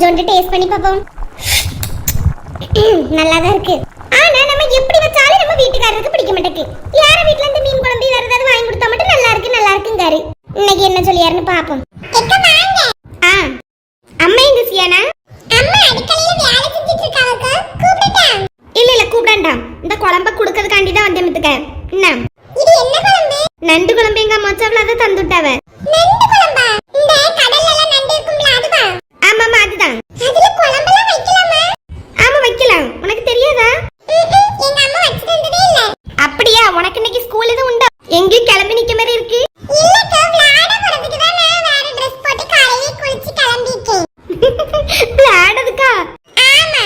கொஞ்சோண்டு டேஸ்ட் பண்ணி பார்ப்போம். நல்லா தான் இருக்கு. ஆனா நம்ம எப்படி வச்சாலும் நம்ம வீட்டுக்காரருக்கு பிடிக்க மாட்டேங்குது. யார வீட்ல இருந்து மீன் குழம்பு வேற ஏதாவது வாங்கி கொடுத்தா மட்டும் நல்லா இருக்கு நல்லா இருக்குங்காரு. இன்னைக்கு என்ன சொல்லியாருன்னு பாப்போம் ஆ அம்மா எங்க சியானா அம்மா அடுக்கலையில வேலை செஞ்சுட்டு இருக்காங்க கூப்பிட்டா இல்ல இல்ல கூப்பிடாண்டாம் இந்த குழம்ப குடுக்கறதுக்காண்டி தான் வந்தேன் மித்துக்க என்ன இது என்ன குழம்பு நண்டு குழம்பு எங்க அம்மா வச்சாவல அதை தந்துட்டாவ நண்டு குழம்பா இந்த கடல்ல எல்லாம் நண்டு இருக்கும்ல அதுவா ஆமாமா அதுதான் அதுல குழம்பெல்லாம் வைக்கலாமா ஆமா வைக்கலாம் உனக்கு தெரியாதா எங்க அம்மா வச்சு தந்ததே இல்ல அப்படியா உனக்கு இன்னைக்கு ஸ்கூல் எதுவும் உண்டா எங்கேயும் கிளம்பி நிக்க மாதிரி இருக்கு இல்லக்கா விளையாட போறதுக்கு தான் நான் வேற Dress போட்டு காலையிலே குளிச்சு கிளம்பிட்டேன் விளையாடுறதுக்கா ஆமா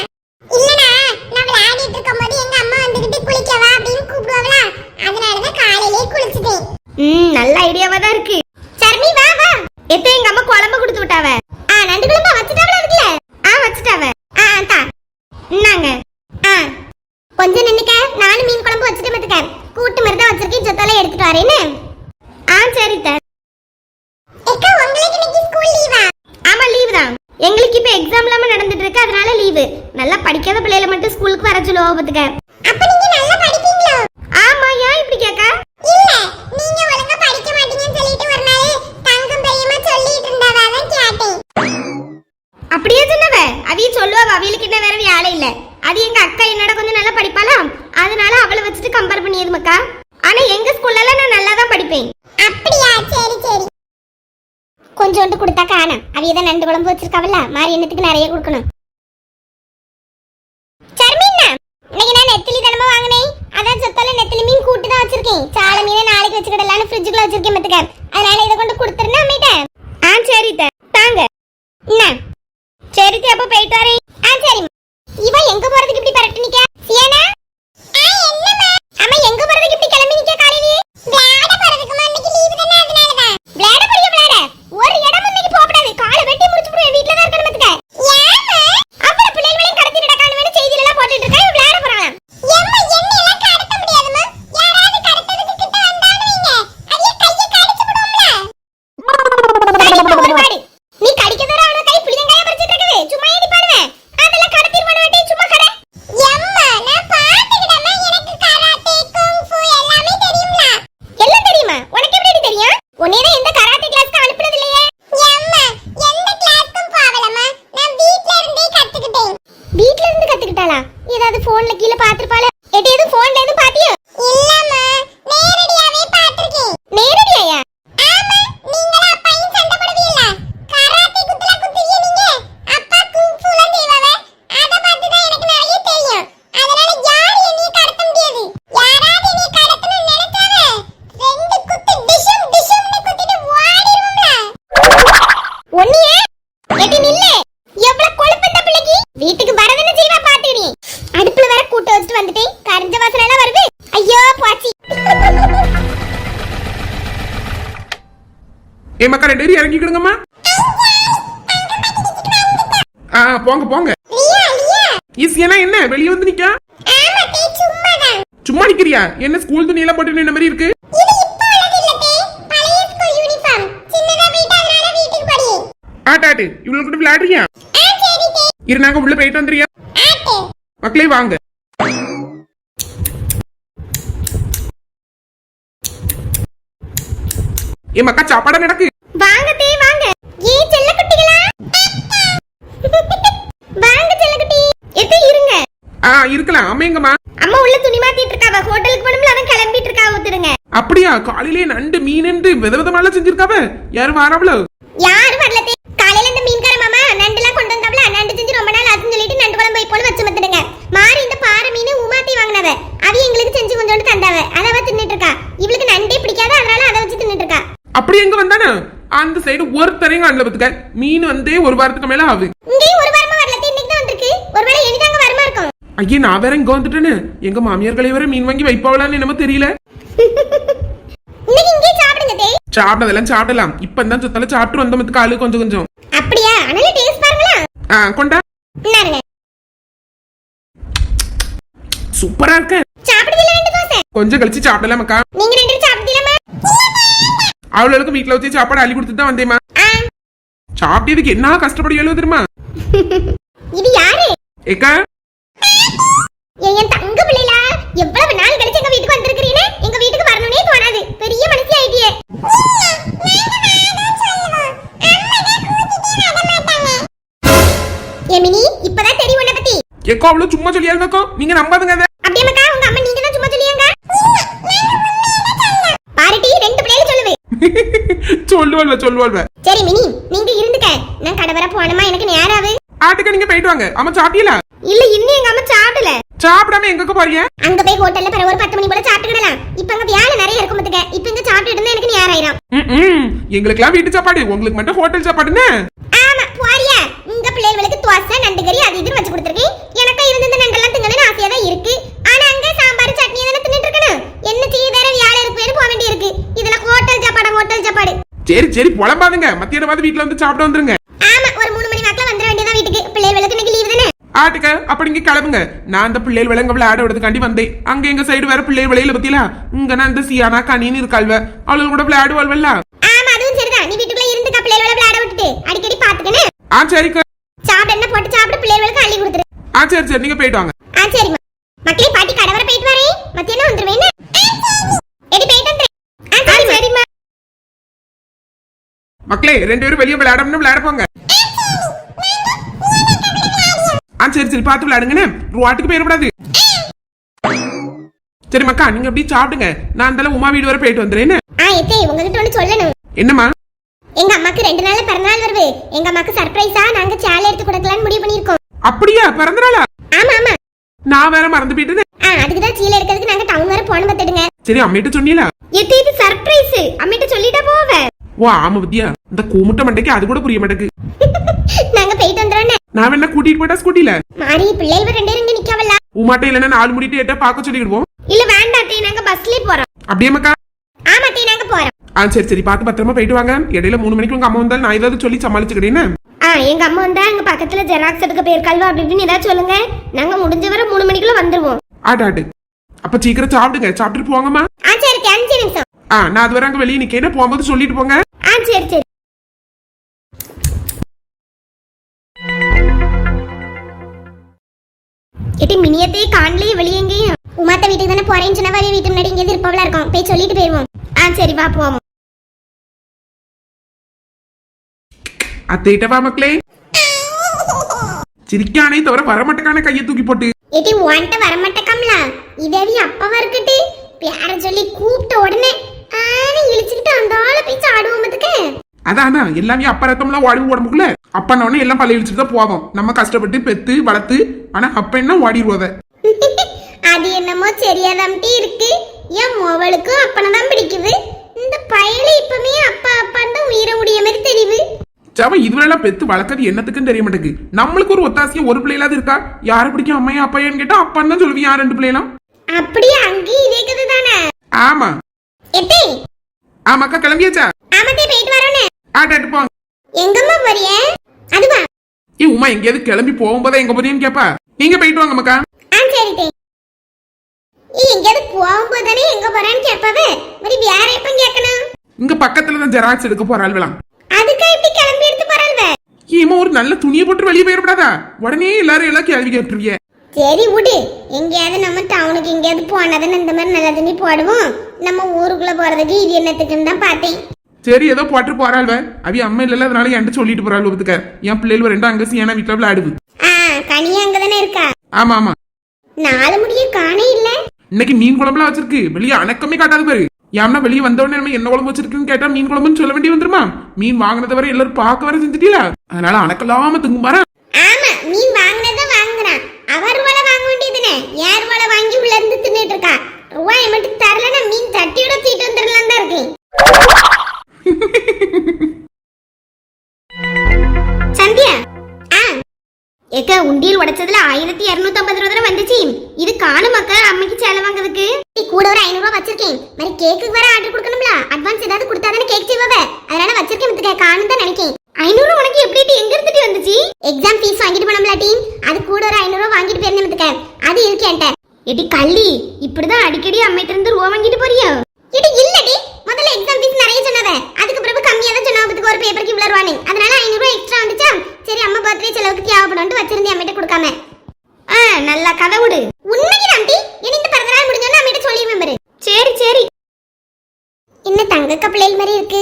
இல்லனா நான் விளையாடிட்டு இருக்கும்போது எங்க அம்மா வந்துகிட்டு குளிக்கவா அப்படின்னு கூப்பிடுவாங்களா அதனால தான் காலையிலே குளிச்சிட்டேன் ம் நல்ல ஐடியாவா தான் இருக்கு சர்மி வா வா எத்த எங்க அம்மா குழம்பு கொடுத்து விட்டாவ ஆ நண்டு குழம்பு வச்சுட்டாவல இருக்குல ஆ வச்சுட்டாவ ஆ தா இன்னாங்க ஆ கொஞ்சம் நின்னுக்க நானும் மீன் குழம்பு வச்சுட்டு மத்துக்க கூட்டு மாதிரி தான் வச்சிருக்கேன் சொத்தால எடுத்துட்டு வரேன்னு ஆ சரி தா எக்கா உங்களுக்கு இன்னைக்கு ஸ்கூல் லீவா ஆமா லீவு தான் எங்களுக்கு இப்ப எக்ஸாம் இல்லாம நடந்துட்டு இருக்கு அதனால லீவு நல்லா படிக்காத பிள்ளைகளை ஸ்கூலுக்கு வர சொல்லுவோம் பாத்துக்க அப்ப நீங்க நல்லா படிப்பீங்களோ? ஆமா ஏன் இப்படி கேக்க இல்ல நீங்க ஒழுங்கா படிக்க மாட்டீங்கன்னு சொல்லிட்டு ஒரு நாள் தங்கம் பெரியமா சொல்லிட்டு இருந்தாவா கேட்டேன். அப்படியே சொன்னவ? அவிய சொல்லுவா அவியலுக்கு என்ன வேற வேலை இல்ல. அது எங்க அக்கா என்னோட கொஞ்சம் நல்லா படிப்பாளாம் அதனால அவளை வச்சுட்டு கம்பேர் பண்ணியது மக்கா ஆனா எங்க ஸ்கூல்ல நான் நல்லா தான் படிப்பேன். அப்படியா? சரி சரி. கொஞ்சோண்டு கொடுத்தா காணும். அவிய தான் நண்டு குழம்பு வச்சிருக்காவல்ல மாறி எண்ணத்துக்கு நிறைய கொடுக்கணும் சர்மீனா இன்னைக்கு நான் நெத்திலி தினமும் வாங்கினேன் அதான் சொத்தால நெத்திலி மீன் கூட்டு தான் வச்சிருக்கேன். சால மீனை நாளைக்கு வச்சுக்கிடலான்னு ஃப்ரிட்ஜுக்குள்ள வச்சிருக்கேன் மத்துக்க அதனால இதை கொண்டு கொடுத்துருந்தா அம்மிட்டேன் ஆ சரி தாங்க. என்ன? சரி அப்போ போயிட்டு வரேன். ஆ சரி இவ எங்க போறதுக்கு இப்படி பரட்டு நிக்க சியானா அம்மா எங்க போறதுக்கு இப்படி கிளம்பி நிக்க காலையிலே விளையாட போறதுக்கு இன்னைக்கு லீவு தானே அதனால தான் விளையாட போறியா விளையாட ஒரு இடம் இன்னைக்கு போக கூடாது காலை வெட்டி முடிச்சு போடுவேன் வீட்ல தான் இருக்கணும் மத்துக்க ஏமா அவள பிள்ளைகளையும் கடத்தி நடக்கான வேணும் செய்தியில எல்லாம் போட்டுட்டு இருக்கா இவ விளையாட போறாங்க எம்மா என்ன எல்லாம் கடத்த முடியாதுமா யாராவது கடத்ததுக்கு கிட்ட வந்தானு வைங்க அவிய கைய கடிச்சு விடும்ல ஒருபாடு. நீ கடிக்கிறதோட அவன கை புளியங்காய பறிச்சிட்டு இருக்குது சும்மா ஏடி பாடுவேன் அதெல்லாம் கடத்திட்டு பண்ண வேண்டிய சும்மா கடை எம்மா நான் பாத்துக்கிட்டமா எனக்கு கராத்தே குங்ஃபு எல்லாமே தெரியும்ல எல்லாம் தெரியுமா உனக்கு எப்படி தெரியும் உன்னைய எந்த கராத்தே கிளாஸ்க்கு அனுப்புனது இல்லையே எம்மா எந்த கிளாஸ்க்கும் போகலமா நான் வீட்ல இருந்தே கத்துக்கிட்டேன் வீட்ல இருந்து கத்துக்கிட்டாளா ஏதாவது போன்ல கீழ பாத்துருப்பாள எடி எதுவும் போன்ல இருந்து பாத்தியோ இல்லம்மா நேரடியாவே பாத்திருக்கேன் நேரடியாயா ஆமா நீங்களா அப்பையும் சண்டை போடுவீல்ல கராத்தே குத்துல குத்துவீங்க நீங்க அப்பா குங்ஃபுல செய்வாவ அத பார்த்து தான் எனக்கு நிறைய தெரியும் அதனால யார் என்னைய கடத்த முடியாது யாராவது என்னைய கடத்தணும்னு நினைச்சாவ ரெண்டு குத்து டிஷம் டிஷம்னு குத்திட்டு ஓடிடுவோம்ல ஒண்ணியே எடி நில்லு எவ்வளவு கொழுப்பு இந்த பிள்ளைக்கு வீட்டுக்கு வரதுன்னு செய்வா பாத்துக்கிடி அடுப்புல வேற கூட்ட வச்சுட்டு வந்துட்டேன் கரிஞ்ச வாசனை எல்லாம் வருது ஐயோ போச்சு ஏ மக்கா ரெண்டு பேரும் இறங்கிக்கிடுங்கம்மா. ஆ போங்க போங்க. லியா ஈஸியானா என்ன? வெளியே வந்து நிக்கா? சும்மா நிக்கிறியா? என்ன ஸ்கூல் துணி எல்லாம் போட்டு நின்ன மாதிரி இருக்கு? ஆட்டாட்டு இவ்வளவு கூட விளையாடுறியா? இரு நாங்க உள்ள போயிட்டு வந்துறியா மக்களே வாங்க. ஏ மக்கா சாப்பாடா நடக்கு. வாங்க தே வாங்க. ஏ செல்ல குட்டிகளா வாங்க செல்ல குட்டி எத்த இருங்க. ஆ இருக்கலாம். அம்மா அம்மா உள்ள துணி மாத்திட்டு இருக்காவ. ஹோட்டலுக்கு போணும்ல அவன் கிளம்பிட்டு இருக்கா ஒத்துடுங்க அப்படியா? காலையிலே நண்டு மீன் வித விதமாலாம் செஞ்சிருக்காவ? யாரும் வாராவளோ? யாரும் வரல தே காலையில இந்த மீன்கார மாமா நண்டுலாம் கொண்டு வந்தாப்ல நண்டு செஞ்சு ரொம்ப நாள் ஆச்சுன்னு சொல்லிட்டு நண்டு குழம்பு போல வச்சு மத்துடுங்க மாறி இந்த பாறை மீன் உமாத்தி வாங்கினவ அவ எங்களுக்கு செஞ்சு கொஞ்சோண்டு தந்தாவ அதை அவ தின்னுட்டு இருக்கா இவளுக்கு நண்டே பிடிக்காத அதனால அதை வச்சு தின்னுட்டு இருக்கா அப்படி எங்க வந்தானே அந்த சைடு ஒருத்தரையும் காணல பத்துக்க மீன் வந்தே ஒரு வாரத்துக்கு மேல ஆகுது ஐயே நான் வேற இங்க வந்துட்டேன்னு எங்க மாமியார் கலை வேற மீன் வாங்கி வைப்பாவலான்னு என்னமோ தெரியல. சாப்பிட்டதெல்லாம் சாப்பிடலாம். இப்ப தான் சுத்தால சாப்பிட்டு வந்த மத்துக்கு ஆளு கொஞ்சம் கொஞ்சம். அப்படியா? அதனால டேஸ்ட் பாருங்களா ஆ கொண்டா. சூப்பரா இருக்க. கொஞ்சம் கழிச்சு சாப்பிடலாமக்கா நீங்க ரெண்டு பேரும் சாப்பிடுதீங்களா அவளுக்கு வீட்டுல வச்சு சாப்பாடு அள்ளி கொடுத்துட்டு தான் வந்தேம்மா. ஆ சாப்பிட்டதுக்கு என்ன கஷ்டப்படுவீங்களோ தெரியுமா? இது யாரு? ஏக்கா? என் தங்க பிள்ளைல எவ்வளவு நாள் கழிச்சு எங்க வீட்டுக்கு வந்திருக்கிறீனே எங்க வீட்டுக்கு வரணும்னே தோணாது. பெரிய மனசி ஆயிட்டியே. எமினி இப்பதான் தெரியும் உன்னை பத்தி. ஏக்கா அவ்வளவு சும்மா சொல்லியாருங்கக்கோ நீங்க நம்பாதுங்க அதை அப்படியே மக்கா உங்க அம்மா நீங்க தான் சும்மா சொல்லியாங்க பாருட்டி ரெண்டு பிள்ளைகள் சொல்லுது சொல்லுவாள்வ சொல்லுவாள்வ சரி மினி நீங்க இருந்துக்க. நான் கடை வர போனமா எனக்கு நேராவு. ஆட்டுக்கு நீங்க போயிட்டு வாங்க. அம்மா சாப்பிட்டீங்களா இல்ல இன்னும் எங்க அம்மா சாப்பிடல. சாப்பிடாம எங்கக்க போறீங்க? அங்க போய் ஹோட்டல்ல பிற ஒரு பத்து மணி போல சாப்பிட்டுக்கிடலாம். இப்ப அங்க வேலை நிறைய இருக்கும் பாத்துக்க. இப்ப இங்க சாப்பிட்டு இருந்தா எனக்கு நேரம் ஆயிரும் ம்ம். எங்களுக்கெல்லாம் வீட்டு சாப்பாடு. உங்களுக்கு மட்டும் ஹோட்டல் சாப்பாடுன்னு ஆமா போறியா? உங்க பிள்ளைகளுக்கு தோசை நண்டு கறி அது இதுன்னு வச்சு கொடுத்துருக்கேன். எனக்கு இருந்த இந்த நண்டெல்லாம் திங்கணும்னு ஆசையா தான் இருக்கு. ஆனா அங்க சாம்பார் சட்னி தானே தின்னுட்டு இருக்கணும். என்ன செய்ய வேற வேலை இருக்கு போக வேண்டி இருக்கு இதுல ஹோட்டல் சாப்பாடு ஹோட்டல் சாப்பாடு. சரி சரி புலம்பாதுங்க. மத்தியானமாவது வீட்டுல வந்து சாப்பிட்டு வந்துருங்க. ஆமா ஒரு மூணு மணி வாக்கில வந்துட வேண்டியதான் வீட்டுக்கு. பிள்ளைகளுக்கு இன்னைக்கு லீவு தானே? ஆட்டுக்க அப்ப நீங்க கிளம்புங்க. நான் அந்த பிள்ளைகள் விலங்க விளையாட விடுறதுக்காண்டி வந்தேன். அங்க எங்க சைடு வேற பிள்ளைகள் விளையில பத்தியில இங்க நான் இந்த சியானா கனின்னு இருக்காள்வ. அவளுக்கு கூட விளையாடுவாள்வல்ல? ஆமா அதுவும் சரிதான். நீ வீட்டுக்குள்ள இருந்து பிள்ளைகளோட விளையாட விட்டுட்டு. அடிக்கடி பாத்துக்கணும் ஆ சரிக்கா. சாப்பிட என்ன போட்டு சாப்பிட்டு பிள்ளைகளுக்கு அள்ளி கொடுத்துரு. ஆ சரி சரி நீங்க போயிட்டு வாங்க. ஆ சரிம்மா. மக்களே பாட்டி கடை வர போயிட்டு வரேன். மத்தியானம் வந்துருவேன் எடி போயிட்டு வந்துறேன் ஆ சரி சரிம்மா மக்களே ரெண்டு பேரும் வெளியே விளையாடணும்னு விளையாட போங்க ஆ சரி சரி பார்த்து விளையாடுங்கன்னு ரோட்டுக்கு போயிடக்கூடாது. சரி மக்கா நீங்க அப்படியே சாப்பிடுங்க. நான் அந்த உமா வீடு வரை போயிட்டு எத்தே உங்ககிட்ட ஒன்று சொல்லணும். என்னம்மா? எங்க அம்மாக்கு ரெண்டு நாள்ல பிறந்தநாள் வருது. எங்க அம்மாக்கு சர்ப்ரைஸா நாங்க சேலை எடுத்து கொடுக்கலாம்னு முடிவு பண்ணிருக்கோம் அப்படியா? பிறந்த நாளா ஆமா ஆமா. நான் வேற மறந்து போயிட்டேன்னு ஆ அதுக்கு தான் சீலை எடுக்கிறதுக்கு நாங்க டவுன் வர போன பார்த்துடுங்க. சரி அம்மிட்ட சொன்னீங்களா? எத்தே இது சர்ப்ரைஸ் அம்மிட்ட சொல்லிட்டா போவேன் ஓ ஆமா பத்தியா? இந்த கூமுட்ட மண்டைக்கு அது கூட புரிய மாட்டேங்குது. நாங்க போயிட்டு வந்துடுறோம் நான் வேணா கூட்டிட்டு போயிட்டா ஸ்கூட்டில? மாறி பிள்ளைகள் ரெண்டு பேரும் இங்க நிக்கவல்ல. உமாட்ட இல்லைன்னா நாலு முடிட்டு எட்ட பார்க்க சொல்லிடுவோம் இல்ல வேண்டாம் தே நாங்க பஸ்லயே போறோம். அப்படியே மக்கா ஆமா தே நாங்க போறோம். ஆ சரி சரி. பார்த்து பத்திரமா போயிட்டு வாங்க. இடையில மூணு மணிக்கு உங்க அம்மா வந்தாலும் நான் ஏதாவது சொல்லி சமாளிச்சுக்கிறேன்னு ஆ எங்க அம்மா வந்தா அங்க பக்கத்துல ஜெராக்ஸ் எடுக்க போயிருக்காள்வா அப்படி இப்படின்னு ஏதாவது சொல்லுங்க. நாங்க முடிஞ்ச வரை மூணு மணிக்குள்ள வந்துருவோம். ஆட்டு அப்ப சீக்கிரம் சாப்பிடுங்க. சாப்பிட்டுட்டு போங்கம்மா. ஆ சரி அஞ்சு நிமிஷம். ஆ நான் அது வரை அங்க வெளியே நிக்கேன் போகும்போது சொல்லிட்டு போங்க. ஆ சரி சரி. எட்டி மினியத்தை காணலையே வெளியே எங்கேயும்? உமாத்த வீட்டுக்கு தானே போறேன்னு சொன்னா வரைய வீட்டு முன்னாடி இங்கே இருப்பவளா இருக்கும். போய் சொல்லிட்டு போயிருவோம். ஆ சரி வா போவோம். அத்தைகிட்ட வா மக்களே. சிரிக்கானே தவிர வரமாட்டேக்கான கையை தூக்கி போட்டு. எட்டி உன்ட்ட வரமாட்டேக்கம்ல? இதவி அப்பவா இருக்கட்டு? பேர சொல்லி கூப்பிட்ட உடனே இழிச்சுக்கிட்டு அந்த ஆளை போய் சாடுவோம் பத்துக்கு. அதானா எல்லாமே அப்பா ரத்தம்லாம் ஓடி உடம்புக்குள்ள அப்பா உடனே எல்லாம் பழைய இழிச்சுட்டு தான் போவோம் நம்ம கஷ்டப்பட்டு பெத்து வளர்த்து ஆனா அப்ப என்ன ஓடிடுவோத அது? என்னமோ சரியாதாம்ட்டி இருக்கு. என் மொவளுக்கும் அப்பனை தான் பிடிக்குது. இந்த பயல இப்பவே அப்பா அப்பான்னு உயிரை முடிய மாதிரி தெரியுது. சவ இதுவரெல்லாம் பெத்து வளர்க்கறது என்னத்துக்குன்னு தெரிய மாட்டேங்குது. நம்மளுக்கு ஒரு ஒத்தாசியா ஒரு பிள்ளைகளாவது இருக்கா? யாரை பிடிக்கும் அம்மையா அப்பாயான்னு கேட்டா அப்பான்னு தான் சொல்லுவியா ரெண்டு பிள்ளைலாம் அப்படியே அங்கேயும் இதேக்குது தானே? ஆமா. எத்தே? ஆமாக்கா கிளம்பியாச்சா? ஆமத்தே போயிட்டு வரோன்னு. ஆட்டாட்டு போங்க எங்கம்மா போறிய? அதுவா? ஏ உமா எங்கேயாவது கிளம்பி போகும்போதே எங்க போறீங்கன்னு கேப்பா. நீங்க போயிட்டு வாங்க மக்கா ஆ சரி தே. ஏய், எங்கேயாவது போகும்போது தானே எங்க போறான்னு கேட்பாவே மாதிரி வேற எப்ப கேட்கணும் இங்க பக்கத்துல தான் ஜெராக்ஸ் எடுக்க அதுக்கா இப்படி கிளம்பி எடுத்து போறாள்வ ஏமா ஒரு நல்ல துணியை போட்டு வெளியே போயிடக்கூடாதா? உடனே எல்லாரும் எல்லாம் கேள்வி கேட்டுருவிய. சரி விடு. எங்கேயாவது நம்ம டவுனுக்கு எங்கேயாவது போனதுன்னு இந்த மாதிரி நல்ல துணி போடுவோம். நம்ம ஊருக்குள்ள போறதுக்கு இது என்னத்துக்குன்னு தான் பார்த்தேன். சரி ஏதோ போட்டு போறாள்வ அவி அம்மா இல்ல அதனால என்கிட்ட சொல்லிட்டு போறாள் ஒத்துக்க என் பிள்ளைகள் ரெண்டும் அங்க சியான வீட்டுல விளையாடுது. ஆ கனியா அங்கதானே இருக்கா? ஆமா ஆமா. நாலு முடிய காணே இல்ல. இன்னைக்கு மீன் குழம்புலாம் வச்சிருக்கு. வெளியே அணக்கமே காட்டாது பாரு. ஏன்னா வெளியே வந்த உடனே நம்ம என்ன குழம்பு வச்சிருக்குன்னு கேட்டா மீன் குழம்புன்னு சொல்ல வேண்டி வந்துருமா? மீன் வாங்கினதை வரை எல்லாரும் பார்க்க வர செஞ்சுட்டீல அதனால அணக்கலாம தூங்கும் பாரு. ஆமா. நானும் தான் நினைக்கேன். ஐநூறு உனக்கு எப்படி எங்க இருந்துட்டு வந்துச்சு? எக்ஸாம் ஃபீஸ் வாங்கிட்டு போனோம்ல டீம். அது கூட ஒரு ஐநூறு வாங்கிட்டு போயிருந்தேன் அது இருக்கேன்ட்ட எடி கள்ளி இப்படிதான் அடிக்கடி அம்மையிட்ட இருந்து ரூபா வாங்கிட்டு போறியோ? எடி இல்லடி முதல்ல எக்ஸாம் ஃபீஸ் நிறைய சொன்னவ அதுக்கு பிறகு கம்மியா தான் சொன்னவ ஒரு பேப்பருக்கு இவ்வளவு ரூபானே அதனால ஐநூறு எக்ஸ்ட்ரா வந்துச்சா? சரி அம்மா பர்த்டே செலவுக்கு தேவைப்படும்னு வச்சிருந்தேன் அம்மிட்ட கொடுக்காம. ஆ நல்லா கதை விடு. உண்மைக்கு நம்பி இனி இந்த பிறந்த நாள் முடிஞ்சோன்னு அம்மிட்ட சொல்லிடுவேன் சரி சரி. என்ன தங்க கப்பலையில் மாதிரி இருக்கு?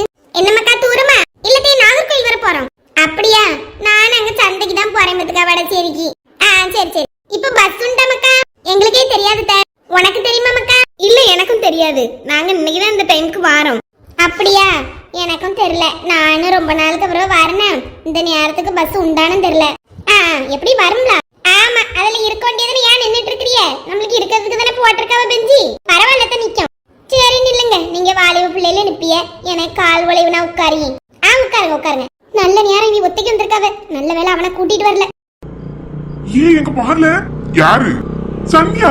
வரும்ல. ஆமா அதுல இருக்க வேண்டியதுன்னு ஏன் நின்னுட்டு இருக்கிறிய நம்மளுக்கு இருக்கிறதுக்கு தானே போட்டிருக்காவ பெஞ்சி? பரவாயில்ல தான் நிக்கும். சரி நில்லுங்க. நீங்க வாலிப பிள்ளையில நிப்பிய. எனக்கு கால் வளைவுனா உட்காரி. ஆ உட்காருங்க உட்காருங்க. நல்ல நேரம் நீ ஒத்தைக்கு வந்திருக்காவ. நல்ல வேலை அவனை கூட்டிட்டு வரல. ஏ எங்க பாருல? யாரு? சந்தியா?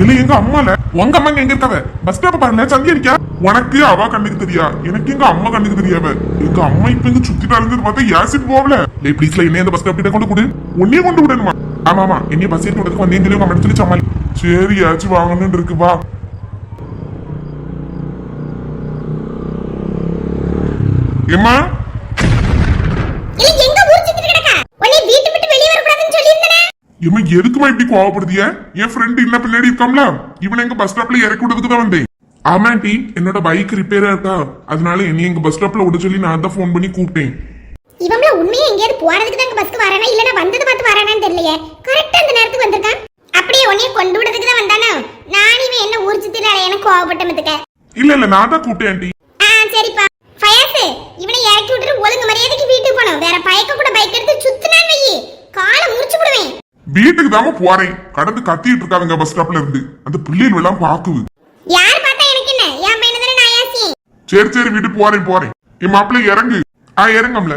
இல்ல எங்க அம்மால? உங்க அம்மா எங்க இருக்காவ? பஸ் ஸ்டாப் பாருல சந்தியா இருக்கா உனக்கு அவ கண்ணுக்கு தெரியா? எனக்கு எங்க அம்மா கண்ணுக்கு தெரியாவ எங்க அம்மா இப்ப இங்க சுத்திட்டு இருந்தது பார்த்தா யாசிட் போகல. டேய் ப்ளீஸ்ல என்ன இந்த பஸ் ஸ்டாப் கிட்ட கொண்டு கொடு. உன்னையே கொண்டு விடணுமா? ஆமா ஆமா. என்னைய பஸ் ஏற்றி விடுறதுக்கு வந்தேன் சொல்லி உங்க சொல்லி சமாளி. சரி யாச்சும் வாங்கணும்னு இருக்கு வா. சொல்லியிருந்தனே. இம்மா எதுக்குமா இப்படி கோவப்படுதிய என் ஃப்ரெண்ட் இன்ன பின்னாடி இருக்காம்ல. இவனை எங்க பஸ் ஸ்டாப்ல இறக்கி விடுறதுக்கு தான் வந்தேன். ஆமா டி என்னோட பைக் ரிப்பேரா இருக்கா? அதனால என்னை எங்க பஸ் ஸ்டாப்ல விட சொல்லி நான் தான் ஃபோன் பண்ணி கூப்பிட்டேன். இவன்ல உண்மையா எங்கேயாவது போறதுக்கு தான் பஸ்க்கு வரானா? இல்லனா வந்தது பார்த்து வரானான்னு தெரியலையே. கரெக்டா அந்த நேரத்துக்கு வந்திருக்கான்? அப்படியே உன்னைய கொண்டு விடுறதுக்கு தான் வந்தானோ? நான் இவன் என்ன ஊர் சுத்திட்டு எனக்கு கோவப்பட்ட மத்துக்க. இல்ல இல்ல நான் தான் கூப்பிட்டேன் ஆண்டி. ஆ சரிப்பா. ஃபயாஸ் இவனை இறக்கி விட்டுட்டு ஒழுங்கு மரியாதைக்கு வீட்டுக்கு போகணும். வேற பயக்க கூட பைக் எடுத்து சுத்துனான் வையி. காலை முறிச்சு விடுவேன். வீட்டுக்கு தாம போறேன். கடந்து கத்திட்டு இருக்காதுங்க பஸ் ஸ்டாப்ல இருந்து. அந்த பிள்ளைகள் எல்லாம் பாக்குது யார் பார்த்தா எனக்கு என்ன என் பையனை தானே நான் யாசி சரி சரி வீட்டுக்கு போறேன் போறேன். என் மாப்பிள்ளை இறங்கு. ஆ இறங்கம்ல.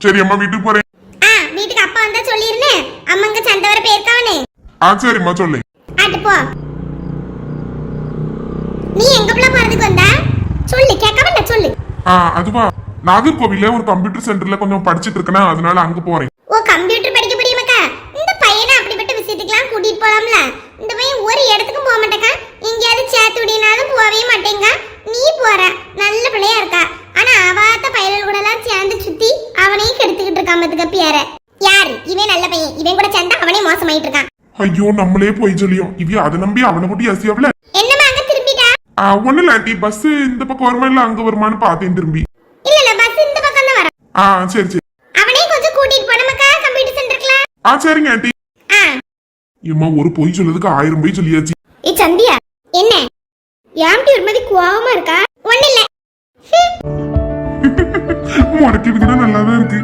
சரி அம்மா வீட்டுக்கு போறேன். ஆ வீட்டுக்கு அப்பா வந்தா சொல்லிருந்தேன் அம்மங்க சண்டை வர போயிருக்காவனு ஆ சரிம்மா சொல்லு. ஆட்டு போ. நீ எங்க புள்ள போறதுக்கு வந்தா? சொல்லு கேட்காம சொல்லு? ஆ அதுவா. நாகர்கோவில்ல ஒரு கம்ப்யூட்டர் சென்டர்ல கொஞ்சம் படிச்சிட்டு இருக்கேனா அதனால அங்க போறேன். ஓ கம்ப்யூட்டர் படிக்க முடியுமாக்கா இந்த பையனை அப்படிப்பட்ட விஷயத்துக்குலாம் கூட்டிட்டு போலாம்ல. இந்த பையன் ஒரு இடத்துக்கும் போக மாட்டேக்கா. எங்கேயாவது சேர்த்து விடினாலும் போகவே மாட்டேங்க. நீ போற. நல்ல பிள்ளையா இருக்கா. ஆனா அவாத்த பயல்கள் கூட எல்லாம் சேர்ந்து சுத்தி அவனையும் கெடுத்துக்கிட்டு இருக்கான் பத்துக்க பேர யாரு? இவன் நல்ல பையன். இவன் கூட சேர்ந்தா அவனே மோசமாயிட்டு இருக்கான். ஐயோ நம்மளே போய் சொல்லியும் இவ்விய அதை நம்பி அவனை கூட்டி அசியாவில என்னமா அங்க திரும்பிட்டா? ஒண்ணு இல்ல ஆண்டி. பஸ் இந்த பக்கம் வருமா இல்ல அங்க வருமான்னு பார்த்தேன் திரும்பி. இல்ல இல்ல பஸ் இந்த பக்கம் தான் வரும். ஆ சரி சரி. அவனே கொஞ்சம் கூட்டிட்டு போனமக்கா கம்ப்யூட்டர் சென்டருக்குல ஆ சரிங்க ஆண்டி. ஆ. ஏம்மா ஒரு பொய் சொல்லதுக்கு ஆயிரம் பொய் சொல்லியாச்சு. ஏ சந்தியா. என்ன? யாம்டி ஒரு மாதிரி கோவமா இருக்கா? ஒண்ணு இல்ல உனக்கு இது கூட நல்லாதான் இருக்கு.